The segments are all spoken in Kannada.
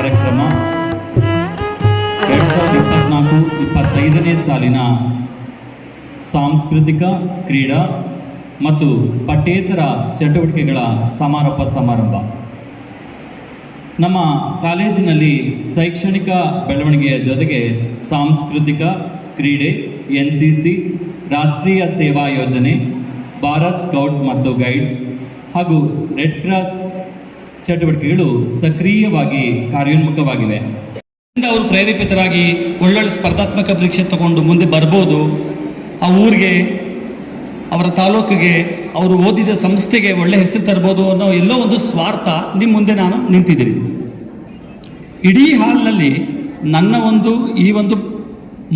ಕಾರ್ಯಕ್ರಮ. ಎರಡ್ ಸಾವಿರದ ಇಪ್ಪತ್ನಾಲ್ಕು ಇಪ್ಪತ್ತೈದನೇ ಸಾಲಿನ ಸಾಂಸ್ಕೃತಿಕ, ಕ್ರೀಡಾ ಮತ್ತು ಪಠ್ಯೇತರ ಚಟುವಟಿಕೆಗಳ ಸಮಾರೋಪ ಸಮಾರಂಭ. ನಮ್ಮ ಕಾಲೇಜಿನಲ್ಲಿ ಶೈಕ್ಷಣಿಕ ಬೆಳವಣಿಗೆಯ ಜೊತೆಗೆ ಸಾಂಸ್ಕೃತಿಕ ಕ್ರೀಡೆ, ಎನ್ ರಾಷ್ಟ್ರೀಯ ಸೇವಾ ಯೋಜನೆ, ಭಾರತ್ ಸ್ಕೌಟ್ ಮತ್ತು ಗೈಡ್ಸ್ ಹಾಗೂ ರೆಡ್ ಕ್ರಾಸ್ ಚಟುವಟಿಕೆಗಳು ಸಕ್ರಿಯವಾಗಿ ಕಾರ್ಯೋನ್ಮುಖವಾಗಿವೆ. ಅವರು ಪ್ರೇರೇಪಿತರಾಗಿ ಒಳ್ಳೊಳ್ಳೆ ಸ್ಪರ್ಧಾತ್ಮಕ ಪರೀಕ್ಷೆ ತಗೊಂಡು ಮುಂದೆ ಬರ್ಬೋದು. ಆ ಊರಿಗೆ, ಅವರ ತಾಲೂಕಿಗೆ, ಅವರು ಓದಿದ ಸಂಸ್ಥೆಗೆ ಒಳ್ಳೆ ಹೆಸರು ತರ್ಬೋದು ಅನ್ನೋ ಎಲ್ಲೋ ಒಂದು ಸ್ವಾರ್ಥ ನಿಮ್ಮ ಮುಂದೆ ನಾನು ನಿಂತಿದ್ದೀನಿ. ಇಡೀ ಹಾಲ್ನಲ್ಲಿ ನನ್ನ ಒಂದು, ಈ ಒಂದು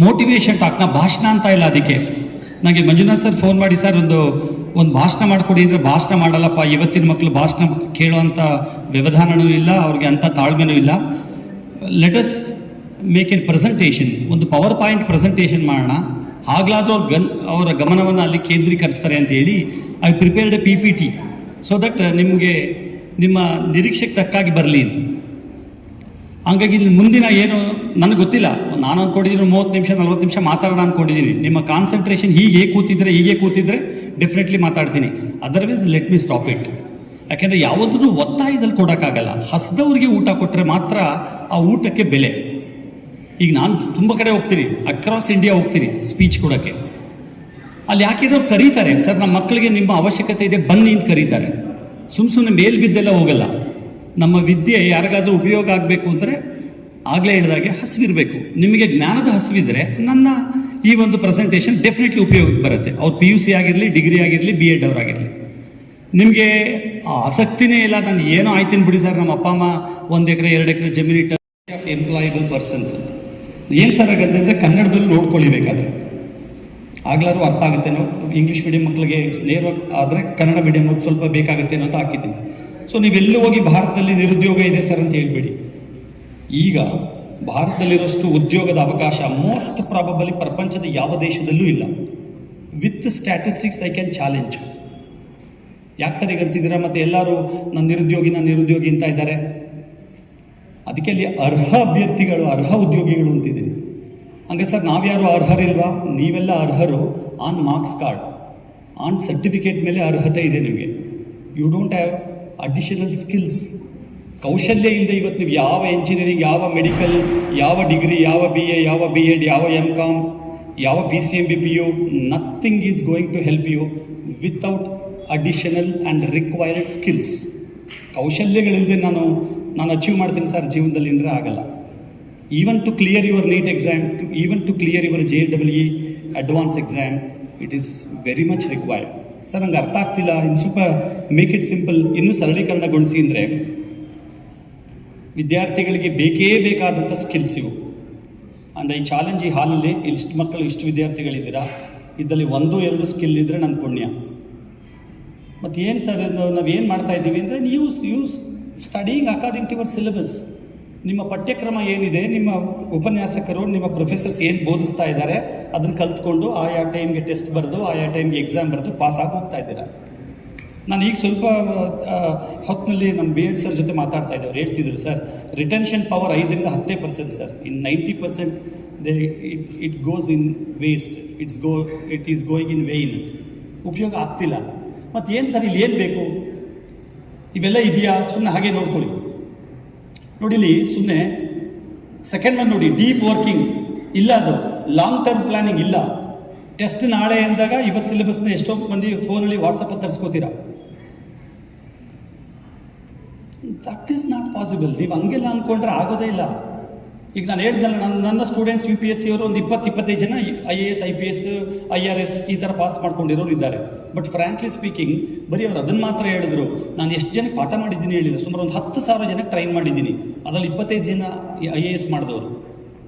ಮೋಟಿವೇಶನ್ ಟಾಕ್ನ ಭಾಷಣ ಅಂತ ಇಲ್ಲ ಅದಕ್ಕೆ. ನನಗೆ ಮಂಜುನಾಥ್ ಸರ್ ಫೋನ್ ಮಾಡಿ ಸರ್ ಒಂದು ಒಂದು ಭಾಷಣ ಮಾಡಿಕೊಡಿ ಅಂದರೆ ಭಾಷಣ ಮಾಡಲ್ಲಪ್ಪ, ಇವತ್ತಿನ ಮಕ್ಕಳು ಭಾಷಣ ಕೇಳುವಂಥ ವ್ಯವಧಾನವೂ ಇಲ್ಲ, ಅವ್ರಿಗೆ ಅಂಥ ತಾಳ್ಮೆನೂ ಇಲ್ಲ. ಲೆಟಸ್ ಮೇಕ್ ಎನ್ ಪ್ರೆಸೆಂಟೇಷನ್ ಒಂದು ಪವರ್ ಪಾಯಿಂಟ್ ಪ್ರೆಸೆಂಟೇಷನ್ ಮಾಡೋಣ. ಆಗ್ಲಾದ್ರೂ ಅವ್ರ ಗನ್, ಅವರ ಗಮನವನ್ನು ಅಲ್ಲಿ ಕೇಂದ್ರೀಕರಿಸ್ತಾರೆ ಅಂತ ಹೇಳಿ I prepared a P P T so that ನಿಮಗೆ ನಿಮ್ಮ ನಿರೀಕ್ಷೆಗೆ ತಕ್ಕಾಗಿ ಬರಲಿ ಅಂತ. ಹಂಗಾಗಿ ಇಲ್ಲಿ ಮುಂದಿನ ಏನು ನನಗೆ ಗೊತ್ತಿಲ್ಲ. ನಾನು ಅಂದ್ಕೊಂಡಿದ್ದೀನಿ ಮೂವತ್ತು ನಿಮಿಷ, ನಲ್ವತ್ತು ನಿಮಿಷ ಮಾತಾಡೋಣ ಅಂದ್ಕೊಂಡಿದ್ದೀನಿ ನಿಮ್ಮ ಕಾನ್ಸಂಟ್ರೇಷನ್ ಹೀಗೆ ಕೂತಿದ್ರೆ ಹೀಗೆ ಕೂತಿದ್ರೆ ಡೆಫಿನೆಟ್ಲಿ ಮಾತಾಡ್ತೀನಿ. Otherwise let me stop it ಯಾಕೆಂದರೆ ಯಾವುದನ್ನು ಒತ್ತಾಯದಲ್ಲಿ ಕೊಡೋಕ್ಕಾಗಲ್ಲ. ಹಸ್ದವ್ರಿಗೆ ಊಟ ಕೊಟ್ಟರೆ ಮಾತ್ರ ಆ ಊಟಕ್ಕೆ ಬೆಲೆ. ಈಗ ನಾನು ತುಂಬ ಕಡೆ ಹೋಗ್ತೀನಿ ಅಕ್ರಾಸ್ ಇಂಡಿಯಾ ಹೋಗ್ತೀನಿ ಸ್ಪೀಚ್ ಕೊಡೋಕ್ಕೆ. ಅಲ್ಲಿ ಯಾಕೆಂದ್ರೆ ಕರೀತಾರೆ, ಸರ್ ನಮ್ಮ ಮಕ್ಕಳಿಗೆ ನಿಮ್ಮ ಅವಶ್ಯಕತೆ ಇದೆ, ಬನ್ನಿ ಅಂತ ಕರೀತಾರೆ. ಸುಮ್ಮ ಸುಮ್ಮನೆ ಮೇಲ್ ಬಿದ್ದೆಲ್ಲ ಹೋಗಲ್ಲ. ನಮ್ಮ ವಿದ್ಯೆ ಯಾರಿಗಾದರೂ ಉಪಯೋಗ ಆಗಬೇಕು ಅಂದರೆ ಆಗಲೇ ಹೇಳಿದಾಗೆ ಹಸಿವಿರಬೇಕು. ನಿಮಗೆ ಜ್ಞಾನದ ಹಸಿವಿದ್ರೆ ನನ್ನ ಈ ಒಂದು ಪ್ರೆಸೆಂಟೇಷನ್ ಡೆಫಿನೆಟ್ಲಿ ಉಪಯೋಗಕ್ಕೆ ಬರುತ್ತೆ. ಅವ್ರು ಪಿ ಯು ಸಿ ಆಗಿರಲಿ ಡಿಗ್ರಿ ಆಗಿರಲಿ ಬಿ ಎಡ್ ಅವರಾಗಿರಲಿ. ನಿಮಗೆ ಆಸಕ್ತಿನೇ ಇಲ್ಲ, ನಾನು ಏನೋ ಆಯ್ತೀನಿ ಬಿಡಿ ಸರ್, ನಮ್ಮ ಅಪ್ಪ, ಅಮ್ಮ ಒಂದು ಎಕರೆ, ಎರಡು ಎಕರೆ ಜಮೀನಿಟ್ಟ ಆಫ್ ಎಂಪ್ಲಾಯಬಲ್ ಪರ್ಸನ್ಸ್ ಅಂತ. ಏನು ಸರ್ ಆಗತ್ತೆ ಅಂದರೆ ಕನ್ನಡದಲ್ಲಿ ನೋಡ್ಕೊಳ್ಳಿ ಬೇಕಾದ್ರೆ. ಆಗ್ಲಾದ್ರೂ ಅರ್ಥ ಆಗುತ್ತೇನೋ ಇಂಗ್ಲೀಷ್ ಮೀಡಿಯಂ ಮಕ್ಕಳಿಗೆ ನೇರ ಆದರೆ ಕನ್ನಡ ಮೀಡಿಯಂ ಸ್ವಲ್ಪ ಬೇಕಾಗುತ್ತೇನೋ ಅಂತ ಹಾಕಿದ್ದೀನಿ. ಸೊ ನೀವೆಲ್ಲೂ ಹೋಗಿ ಭಾರತದಲ್ಲಿ ನಿರುದ್ಯೋಗ ಇದೆ ಸರ್ ಅಂತ ಹೇಳ್ಬೇಡಿ. ಈಗ ಭಾರತದಲ್ಲಿರೋಷ್ಟು ಉದ್ಯೋಗದ ಅವಕಾಶ ಮೋಸ್ಟ್ ಪ್ರಾಬಬಲಿ ಪ್ರಪಂಚದ ಯಾವ ದೇಶದಲ್ಲೂ ಇಲ್ಲ. With statistics I can challenge ಯಾಕೆ ಸರ್ ಈಗ ಅಂತಿದ್ದೀರಾ ಮತ್ತು ಎಲ್ಲರೂ ನಾನು ನಿರುದ್ಯೋಗಿ ನಾನು ನಿರುದ್ಯೋಗಿ ಅಂತ ಇದ್ದಾರೆ. ಅದಕ್ಕೆ ಅಲ್ಲಿ ಅರ್ಹ ಅಭ್ಯರ್ಥಿಗಳು, ಅರ್ಹ ಉದ್ಯೋಗಿಗಳು ಅಂತಿದ್ದೀನಿ ಹಂಗೆ ಸರ್, ನಾವ್ಯಾರು ಅರ್ಹರಿಲ್ವಾ? ನೀವೆಲ್ಲ ಅರ್ಹರು on marks card on certificate ಮೇಲೆ ಅರ್ಹತೆ ಇದೆ ನಿಮಗೆ. You don't have additional skills ಕೌಶಲ್ಯ ಇಲ್ಲದೆ ಇವತ್ತು ನೀವು ಯಾವ ಇಂಜಿನಿಯರಿಂಗ್ ಯಾವ ಮೆಡಿಕಲ್ ಯಾವ ಡಿಗ್ರಿ ಯಾವ ಬಿ ಎ ಯಾವ ಬಿ ಎಡ್ ಯಾವ ಎಂ ಕಾಮ್ ಯಾವ P C M B P U nothing is going to help you without additional and required skills ಕೌಶಲ್ಯಗಳಿಲ್ಲದೆ ನಾನು ನಾನು ಅಚೀವ್ ಮಾಡ್ತೀನಿ ಸರ್ ಜೀವನದಲ್ಲಿ ಅಂದರೆ ಆಗಲ್ಲ. Even to clear your NEET exam to even to clear your J W E advance exam it is very much required sir, ನಂಗೆ ಅರ್ಥ ಆಗ್ತಿಲ್ಲ. ಇನ್ನು ಸ್ವಲ್ಪ ಮೇಕ್ ಇಟ್ ಸಿಂಪಲ್ ಇನ್ನೂ ಸರಳೀಕರಣಗೊಳಿಸಿ ಅಂದರೆ ವಿದ್ಯಾರ್ಥಿಗಳಿಗೆ ಬೇಕೇ ಬೇಕಾದಂಥ ಸ್ಕಿಲ್ಸ್ ಇವು. ಅಂದರೆ ಈ ಚಾಲೆಂಜ್ ಈ ಹಾಲಲ್ಲಿ ಇಷ್ಟು ಮಕ್ಕಳು ಇಷ್ಟು ವಿದ್ಯಾರ್ಥಿಗಳಿದ್ದೀರಾ? ಇದರಲ್ಲಿ ಒಂದು, ಎರಡು ಸ್ಕಿಲ್ ಇದ್ದರೆ ನನ್ನ ಪುಣ್ಯ. ಮತ್ತು ಏನು ಸರ್ ನಾವು ಏನು ಮಾಡ್ತಾ ಇದ್ದೀವಿ ಅಂದರೆ use use studying according to your syllabus ನಿಮ್ಮ ಪಠ್ಯಕ್ರಮ ಏನಿದೆ, ನಿಮ್ಮ ಉಪನ್ಯಾಸಕರು, ನಿಮ್ಮ ಪ್ರೊಫೆಸರ್ಸ್ ಏನು ಬೋಧಿಸ್ತಾ ಇದ್ದಾರೆ ಅದನ್ನು ಕಲ್ತ್ಕೊಂಡು ಆಯಾ ಟೈಮ್ಗೆ ಟೆಸ್ಟ್ ಬರೆದು, ಆಯಾ ಟೈಮ್ಗೆ ಎಕ್ಸಾಮ್ ಬರೆದು ಪಾಸ್ ಆಗಿ ಹೋಗ್ತಾ ಇದ್ದೀರಾ. ನಾನು ಈಗ ಸ್ವಲ್ಪ ಹೊತ್ತಿನಲ್ಲಿ ನಮ್ಮ ಬಿ ಎಡ್ ಸರ್ ಜೊತೆ ಮಾತಾಡ್ತಾ ಇದ್ದೆ ಹೇಳ್ತಿದ್ರು ಸರ್ ರಿಟೆನ್ಷನ್ ಪವರ್ ಐದರಿಂದ ಹತ್ತೇ percent sir in ninety percent they it it goes in waste it's go it is going in vain ಉಪಯೋಗ ಆಗ್ತಿಲ್ಲ. ಮತ್ತು ಏನು ಸರ್ ಇಲ್ಲಿ ಏನು ಬೇಕು? ಇವೆಲ್ಲ ಇದೆಯಾ? ಸುಮ್ಮನೆ ಹಾಗೆ ನೋಡ್ಕೊಳ್ಳಿ. ನೋಡಿ ಇಲ್ಲಿ ಸುಮ್ಮನೆ ಸೆಕೆಂಡ್ ಒನ್ ನೋಡಿ ಡೀಪ್ ವರ್ಕಿಂಗ್ ಇಲ್ಲ ಅದು. ಲಾಂಗ್ ಟರ್ಮ್ ಪ್ಲಾನಿಂಗ್ ಇಲ್ಲ. ಟೆಸ್ಟ್ ನಾಳೆ ಎಂದಾಗ ಇವತ್ತು ಸಿಲೆಬಸ್ನ ಎಷ್ಟೋ ಮಂದಿ ಫೋನಲ್ಲಿ ವಾಟ್ಸಪ್ಪಲ್ಲಿ ತರಿಸ್ಕೋತೀರಾ? ದಟ್ ಈಸ್ ನಾಟ್ ಪಾಸಿಬಲ್ ನೀವು ಹಂಗೆಲ್ಲ ಅಂದ್ಕೊಂಡ್ರೆ ಆಗೋದೇ ಇಲ್ಲ. ಈಗ ನಾನು ಹೇಳ್ದಲ್ಲ ನನ್ನ ನನ್ನ students U P S C ಅವರು ಒಂದು ಇಪ್ಪತ್ತು, ಇಪ್ಪತ್ತೈದು ಜನ I A S I P S I R S ಈ ಥರ ಪಾಸ್ ಮಾಡ್ಕೊಂಡಿರೋರು ಇದ್ದಾರೆ. ಬಟ್ ಫ್ರಾಂಕ್ಲಿ ಸ್ಪೀಕಿಂಗ್ ಬರೀ ಅವ್ರು ಅದನ್ನು ಮಾತ್ರ ಹೇಳಿದ್ರು. ನಾನು ಎಷ್ಟು ಜನಕ್ಕೆ ಪಾಠ ಮಾಡಿದ್ದೀನಿ ಹೇಳಿಲ್ಲ ಸುಮಾರು ಒಂದು ಹತ್ತು ಸಾವಿರ ಜನಕ್ಕೆ ಟ್ರೈನ್ ಮಾಡಿದ್ದೀನಿ. ಅದರಲ್ಲಿ ಇಪ್ಪತ್ತೈದು ಜನ ಐ ಎ ಎಸ್ ಮಾಡಿದವರು.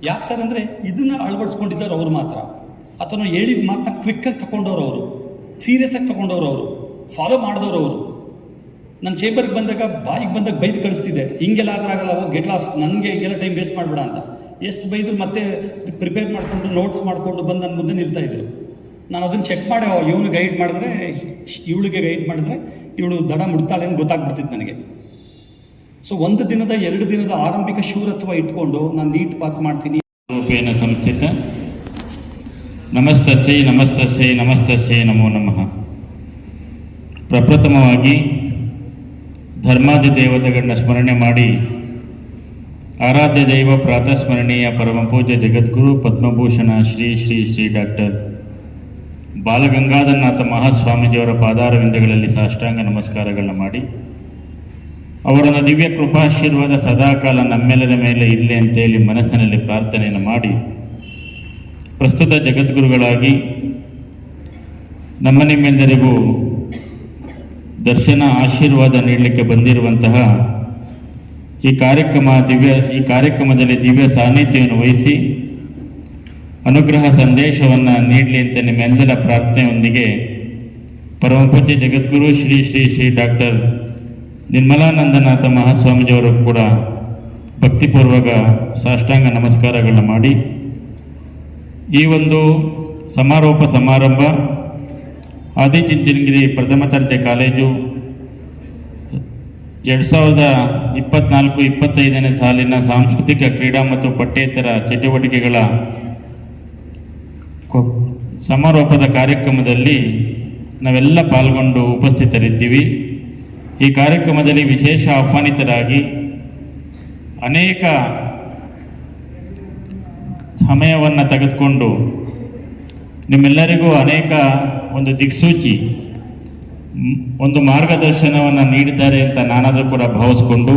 ಯಾಕೆ ಸರ್ ಅಂದರೆ ಇದನ್ನು ಅಳವಡಿಸ್ಕೊಂಡಿದ್ದಾರೆ ಅವ್ರು ಮಾತ್ರ. ಅಥವಾ ಹೇಳಿದ ಮಾತನ್ನ ಕ್ವಿಕ್ಕಾಗಿ ತಗೊಂಡವ್ರು ಅವರು ಸೀರಿಯಸ್ಸಾಗಿ ತಗೊಂಡವ್ರು ಅವರು ಫಾಲೋ ಮಾಡಿದವರು ಅವರು. ನನ್ನ ಚೇಂಬರ್ಗೆ ಬಂದಾಗ ಬಾಯಿಗೆ ಬಂದಾಗ ಬೈದು ಕಳಿಸ್ತಿದ್ದೆ, ಹಿಂಗೆಲ್ಲ ಆದ್ರೆ ಆಗಲ್ಲ, ಹೋಗಿ ಗೆಟ್ ಲಾಸ್ ನನಗೆ ಹಿಂಗೆಲ್ಲ ಟೈಮ್ ವೇಸ್ಟ್ ಮಾಡಬೇಡ ಅಂತ. ಎಷ್ಟು ಬೈದ್ರು ಮತ್ತೆ ಪ್ರಿಪೇರ್ ಮಾಡಿಕೊಂಡು ನೋಟ್ಸ್ ಮಾಡಿಕೊಂಡು ಬಂದು ನನ್ನ ಮುಂದೆ ನಿಲ್ತಾ ಇದ್ರು. ನಾನು ಅದನ್ನು ಚೆಕ್ ಮಾಡಿ ಇವನು ಗೈಡ್ ಮಾಡಿದ್ರೆ, ಇವಳಿಗೆ ಗೈಡ್ ಮಾಡಿದ್ರೆ, ಇವಳು ದಡ ಮುಡ್ತಾಳೆ ಅಂತ ಗೊತ್ತಾಗ್ಬಿಡ್ತಿತ್ತು ನನಗೆ. ಸೊ ಒಂದು ದಿನದ, ಎರಡು ದಿನದ ಆರಂಭಿಕ ಶೂರತ್ವ ಇಟ್ಕೊಂಡು ನಾನು ನೀಟ್ ಪಾಸ್ ಮಾಡ್ತೀನಿ. ರೂಪೇಣ ಸಂಸ್ಥಿತ ಸೇ ನಮಸ್ತ ಸೇ ನಮೋ ನಮಃ. ಪ್ರಪ್ರಥಮವಾಗಿ ಧರ್ಮಾದಿ ದೇವತೆಗಳನ್ನ ಸ್ಮರಣೆ ಮಾಡಿ ಆರಾಧ್ಯ ದೈವ ಪ್ರಾತಸ್ಮರಣೀಯ ಪರಮ ಪೂಜ್ಯ ಜಗದ್ಗುರು ಪದ್ಮಭೂಷಣ ಶ್ರೀ ಶ್ರೀ ಶ್ರೀ ಡಾಕ್ಟರ್ ಬಾಲಗಂಗಾಧರನಾಥ ಮಹಾಸ್ವಾಮೀಜಿಯವರ ಪಾದಾರವಿಂದಗಳಲ್ಲಿ ಸಾಷ್ಟಾಂಗ ನಮಸ್ಕಾರಗಳನ್ನ ಮಾಡಿ ಅವರನ್ನ ದಿವ್ಯ ಕೃಪಾಶೀರ್ವಾದ ಸದಾಕಾಲ ನಮ್ಮೆಲ್ಲರ ಮೇಲೆ ಇರಲಿ ಅಂತೇಳಿ ಮನಸ್ಸಿನಲ್ಲಿ ಪ್ರಾರ್ಥನೆಯನ್ನು ಮಾಡಿ. ಪ್ರಸ್ತುತ ಜಗದ್ಗುರುಗಳಾಗಿ ನಮ್ಮ ನಿಮ್ಮೆಲ್ಲರಿಗೂ ದರ್ಶನ, ಆಶೀರ್ವಾದ ನೀಡಲಿಕ್ಕೆ ಬಂದಿರುವಂತಹ ಈ ಕಾರ್ಯಕ್ರಮ ದಿವ್ಯ, ಈ ಕಾರ್ಯಕ್ರಮದಲ್ಲಿ ದಿವ್ಯ ಸಾನ್ನಿಧ್ಯವನ್ನು ವಹಿಸಿ ಅನುಗ್ರಹ ಸಂದೇಶವನ್ನು ನೀಡಲಿ ಅಂತ ನಿಮ್ಮೆಲ್ಲರ ಪ್ರಾರ್ಥನೆಯೊಂದಿಗೆ ಪರಮಪೂಜ್ಯ ಜಗದ್ಗುರು ಶ್ರೀ ಶ್ರೀ ಶ್ರೀ ಡಾಕ್ಟರ್ ನಿರ್ಮಲಾನಂದನಾಥ ಮಹಾಸ್ವಾಮೀಜಿಯವರು ಕೂಡ ಭಕ್ತಿಪೂರ್ವಕ ಸಾಷ್ಟಾಂಗ ನಮಸ್ಕಾರಗಳನ್ನ ಮಾಡಿ ಈ ಒಂದು ಸಮಾರೋಪ ಸಮಾರಂಭ ಆದಿಚುಂಚನಗಿರಿ ಪ್ರಥಮ ದರ್ಜೆ ಕಾಲೇಜು ಎರಡು ಸಾವಿರದ ಇಪ್ಪತ್ನಾಲ್ಕು ಇಪ್ಪತ್ತೈದನೇ ಸಾಲಿನ ಸಾಂಸ್ಕೃತಿಕ ಕ್ರೀಡಾ ಮತ್ತು ಪಠ್ಯೇತರ ಚಟುವಟಿಕೆಗಳ ಸಮಾರೋಪದ ಕಾರ್ಯಕ್ರಮದಲ್ಲಿ ನಾವೆಲ್ಲ ಪಾಲ್ಗೊಂಡು ಉಪಸ್ಥಿತರಿದ್ದೀವಿ. ಈ ಕಾರ್ಯಕ್ರಮದಲ್ಲಿ ವಿಶೇಷ ಆಹ್ವಾನಿತರಾಗಿ ಅನೇಕ ಸಮಯವನ್ನು ತೆಗೆದುಕೊಂಡು ನಿಮ್ಮೆಲ್ಲರಿಗೂ ಅನೇಕ ಒಂದು ದಿಕ್ಸೂಚಿ, ಒಂದು ಮಾರ್ಗದರ್ಶನವನ್ನು ನೀಡಿದ್ದಾರೆ ಅಂತ ನಾನಾದರೂ ಕೂಡ ಭಾವಿಸ್ಕೊಂಡು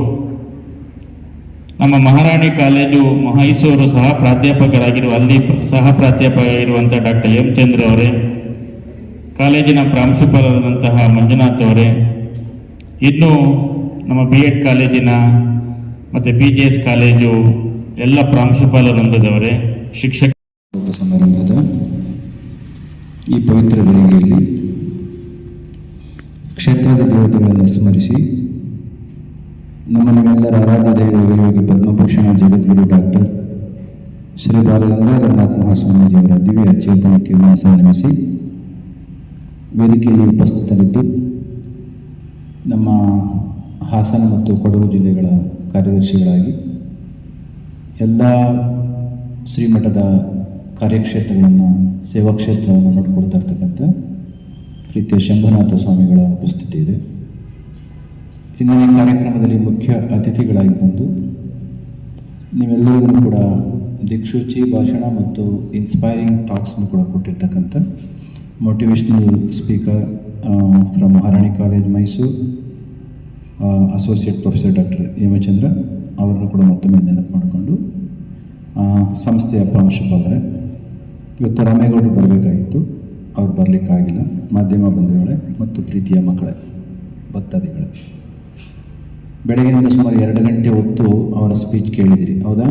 ನಮ್ಮ ಮಹಾರಾಣಿ ಕಾಲೇಜು ಮೈಸೂರು ಸಹ ಪ್ರಾಧ್ಯಾಪಕರಾಗಿರುವ, ಅಲ್ಲಿ ಸಹ ಪ್ರಾಧ್ಯಾಪಕರಾಗಿರುವಂಥ ಡಾಕ್ಟರ್ ಎಂ ಚಂದ್ರ ಅವರೇ, ಕಾಲೇಜಿನ ಪ್ರಾಂಶುಪಾಲರಾದಂತಹ ಮಂಜುನಾಥ್ ಅವರೇ ಇನ್ನು ನಮ್ಮ ಬಿ ಎಡ್ ಕಾಲೇಜಿನ ಮತ್ತು ಬಿ ಜಿ ಎಸ್ ಕಾಲೇಜು ಎಲ್ಲ ಪ್ರಾಂಶುಪಾಲರೊಂದದವರೇ ಶಿಕ್ಷಕ ಸಮಾರಂಭದ ಈ ಪವಿತ್ರ ಗಳಿಗೆಯಲ್ಲಿ ಕ್ಷೇತ್ರದ ದೇವತೆಗಳನ್ನು ಸ್ಮರಿಸಿ ನಮ್ಮ ನಿಮ್ಮೆಲ್ಲರ ಆರಾಧ್ಯ ದೇವರಿಗೆ ಪದ್ಮಭೂಷಣ ಜಗದ್ಗುರು ಡಾಕ್ಟರ್ ಶ್ರೀ ಬಾಲಗಂಗಾಧರನಾಥ ಮಹಾಸ್ವಾಮೀಜಿಯವರ ದಿವ್ಯ ಚೇತನಕ್ಕೆ ಮಾಸ ನಮಿಸಿ ವೇದಿಕೆಯಲ್ಲಿ ಉಪಸ್ಥಿತರಿದ್ದು ನಮ್ಮ ಹಾಸನ ಮತ್ತು ಕೊಡಗು ಜಿಲ್ಲೆಗಳ ಕಾರ್ಯದರ್ಶಿಗಳಾಗಿ ಎಲ್ಲ ಶ್ರೀಮಠದ ಕಾರ್ಯಕ್ಷೇತ್ರಗಳನ್ನು, ಸೇವಾ ಕ್ಷೇತ್ರವನ್ನು ನೋಡ್ಕೊಳ್ತಾ ಇರ್ತಕ್ಕಂಥ ಪ್ರೀತಿಯ ಶಂಭುನಾಥ ಸ್ವಾಮಿಗಳ ಉಪಸ್ಥಿತಿ ಇದೆ. ಇಂದಿನ ಕಾರ್ಯಕ್ರಮದಲ್ಲಿ ಮುಖ್ಯ ಅತಿಥಿಗಳಾಗಿ ಬಂದು ನೀವೆಲ್ಲರಿಗೂ ಕೂಡ ದಿಕ್ಸೂಚಿ, ಭಾಷಣ ಮತ್ತು ಇನ್ಸ್ಪೈರಿಂಗ್ ಟಾಕ್ಸ್ನು ಕೂಡ ಕೊಟ್ಟಿರ್ತಕ್ಕಂಥ motivational speaker from Arani college Mysuru associate professor doctor Hemachandra ಅವರನ್ನು ಕೂಡ ಮತ್ತೊಮ್ಮೆ ನೆನಪು ಮಾಡಿಕೊಂಡು ಸಂಸ್ಥೆಯ ಪ್ರಾಂಶುಪಾಲರೇ ಇವತ್ತು ರಾಮೇಗೌಡರು ಬರಬೇಕಾಗಿತ್ತು. ಅವ್ರು ಬರಲಿಕ್ಕಾಗಿಲ್ಲ. ಮಾಧ್ಯಮ ಬಂಧುಗಳೇ ಮತ್ತು ಪ್ರೀತಿಯ ಮಕ್ಕಳೇ, ಭಕ್ತಾದಿಗಳೇ. ಬೆಳಗಿನಿಂದ ಸುಮಾರು ಎರಡು ಗಂಟೆ ಹೊತ್ತು ಅವರ ಸ್ಪೀಚ್ ಕೇಳಿದಿರಿ. ಹೌದಾ?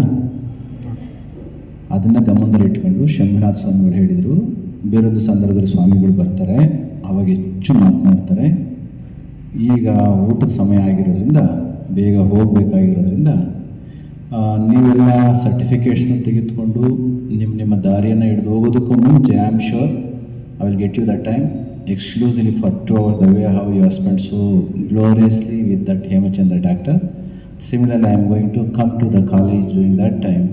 ಅದನ್ನು ಗಮನದಲ್ಲಿ ಇಟ್ಕೊಂಡು ಶಂಭುನಾಥ ಸ್ವಾಮಿಗಳು ಹೇಳಿದರು ಬೇರೊಂದು ಸಂದರ್ಭದಲ್ಲಿ ಸ್ವಾಮಿಗಳು ಬರ್ತಾರೆ, ಅವಾಗ ಹೆಚ್ಚು ಮಾತನಾಡ್ತಾರೆ. ಈಗ ಊಟದ ಸಮಯ ಆಗಿರೋದ್ರಿಂದ, ಬೇಗ ಹೋಗಬೇಕಾಗಿರೋದ್ರಿಂದ ನೀವೆಲ್ಲ ಸರ್ಟಿಫಿಕೇಟ್ಸ್ನ ತೆಗೆದುಕೊಂಡು ನಿಮ್ಮ ನಿಮ್ಮ ದಾರಿಯನ್ನು ಹಿಡಿದು ಹೋಗೋದಕ್ಕೂ ಮುಂಚೆ I am sure I will get you that time exclusively for two hours the way how you spend so gloriously with that Hemachandra doctor similarly I am going to come to the college during that time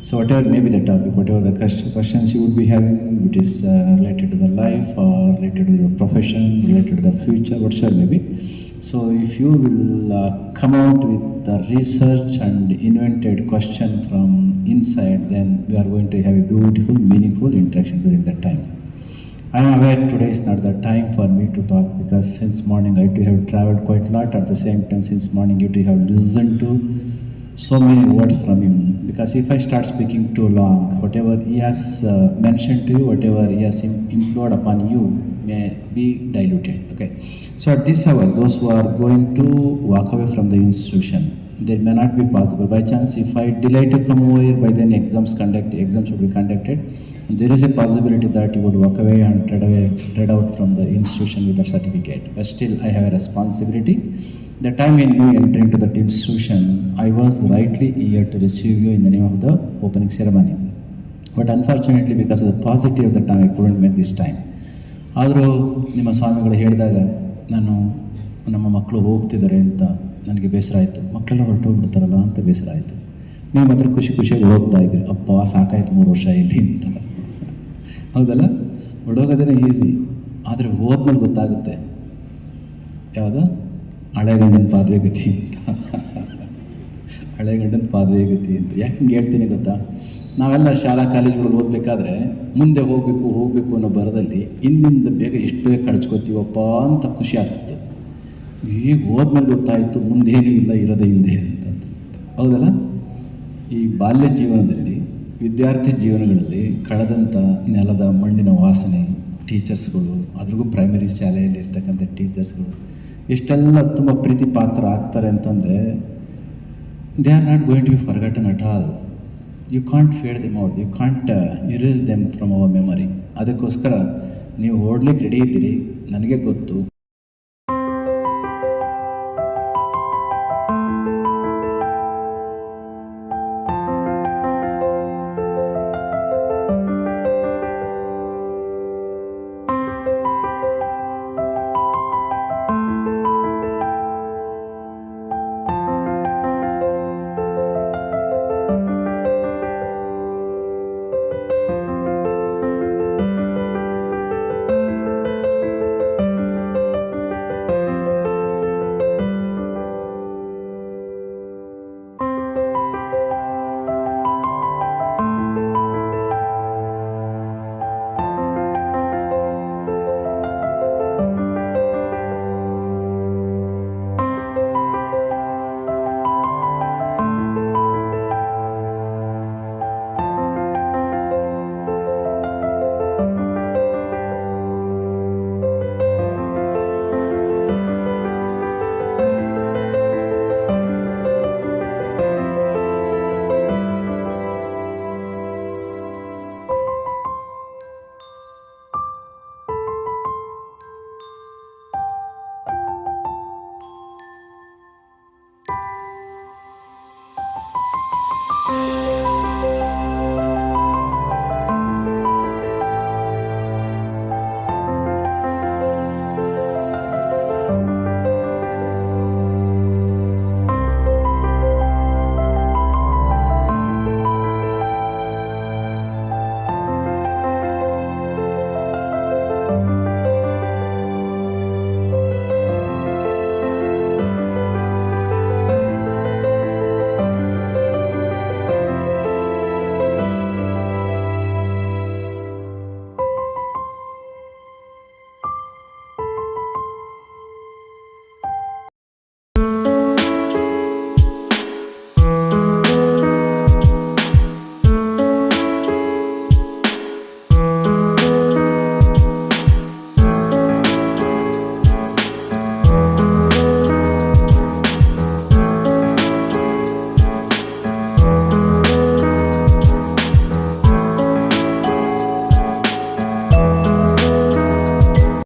So whatever may be the topic, whatever the questions you would be having, it is uh, related to the life or related to your profession, related to the future, whatsoever may be. So if you will uh, come out with the research and invented question from inside, then we are going to have a beautiful, meaningful interaction during that time. I am aware today is not the time for me to talk because since morning I too have traveled quite a lot. At the same time, since morning you too have listened to so many words from him. Because if I start speaking too long, whatever he has uh, mentioned to you, whatever he has implored upon you, may be diluted. Okay. So at this hour, those who are going to walk away from the institution, there may not be possible. By chance, if I delay to come over here, by then exams conduct exams will be conducted. There is a possibility that you would walk away and tread away, tread out from the institution with a certificate. But still, I have a responsibility. The time when you enter into that institution, I was rightly here to receive you in the name of the opening ceremony. But unfortunately, because of the paucity of the time, I couldn't make this time. ಆದರೂ ನಿಮ್ಮ ಸ್ವಾಮಿಗಳು ಹೇಳಿದಾಗ ನಾನು ನಮ್ಮ ಮಕ್ಕಳು ಹೋಗ್ತಿದ್ದಾರೆ ಅಂತ ನನಗೆ ಬೇಸರ ಆಯಿತು ಮಕ್ಕಳೆಲ್ಲ ಹೊರಟೋಗ್ಬಿಡ್ತಾರಲ್ಲ ಅಂತ ಬೇಸರ ಆಯಿತು ನೀವು ಮಾತ್ರ ಖುಷಿ ಖುಷಿಯಾಗಿ ಹೋಗ್ತಾ ಇದ್ರಿ ಅಪ್ಪ ಸಾಕಾಯ್ತು ಮೂರು ವರ್ಷ ಇಲ್ಲಿ ಅಂತ ಹೌದಲ್ಲ ಹೊಡೋಗೋದೇ ಈಸಿ ಆದರೆ ಹೋದ್ಮೇಲೆ ಗೊತ್ತಾಗುತ್ತೆ ಯಾವುದು ಹಳೆ ಗಂಡನ ಪಾದವೇ ಗತಿ ಅಂತ. ಹಳೆಗಂಡನ ಪಾದವೇ ಗತಿ ಅಂತ. ಯಾಕೆ ಹಿಂಗೆ ಹೇಳ್ತೀನಿ ಗೊತ್ತಾ? ನಾವೆಲ್ಲ ಶಾಲಾ ಕಾಲೇಜುಗಳಿಗೆ ಓದಬೇಕಾದ್ರೆ ಮುಂದೆ ಹೋಗಬೇಕು ಹೋಗಬೇಕು ಅನ್ನೋ ಬರದಲ್ಲಿ ಹಿಂದಿಂದ ಬೇಗ ಎಷ್ಟು ಬೇಗ ಕಡ್ಚ್ಕೋತೀವಪ್ಪ ಅಂತ ಖುಷಿ ಆಗ್ತಿತ್ತು. ಈಗ ಹೋದ್ಮೇಲೆ ಗೊತ್ತಾಯಿತು ಮುಂದೇನೂ ಇಲ್ಲ, ಇರೋದೇ ಹಿಂದೆ ಅಂತ ಹೌದಲ್ಲ? ಈ ಬಾಲ್ಯ ಜೀವನದಲ್ಲಿ, ವಿದ್ಯಾರ್ಥಿ ಜೀವನಗಳಲ್ಲಿ ಕಳೆದಂಥ ನೆಲದ ಮಣ್ಣಿನ ವಾಸನೆ ಟೀಚರ್ಸ್ಗಳು ಅದ್ರಿಗೂ ಪ್ರೈಮರಿ ಶಾಲೆಯಲ್ಲಿ ಇರ್ತಕ್ಕಂಥ ಟೀಚರ್ಸ್ಗಳು ಎಷ್ಟೆಲ್ಲ ತುಂಬ ಪ್ರೀತಿ ಪಾತ್ರ ಆಗ್ತಾರೆ ಅಂತಂದರೆ they are not going to be forgotten at all you can't fade them out you can't erase them from our memory ಅದಕ್ಕೋಸ್ಕರ, ನೀವು ಓಡ್ಲಿಕ್ಕೆ ರೆಡಿ ಇದ್ದೀರಿ. ನನಗೆ ಗೊತ್ತು.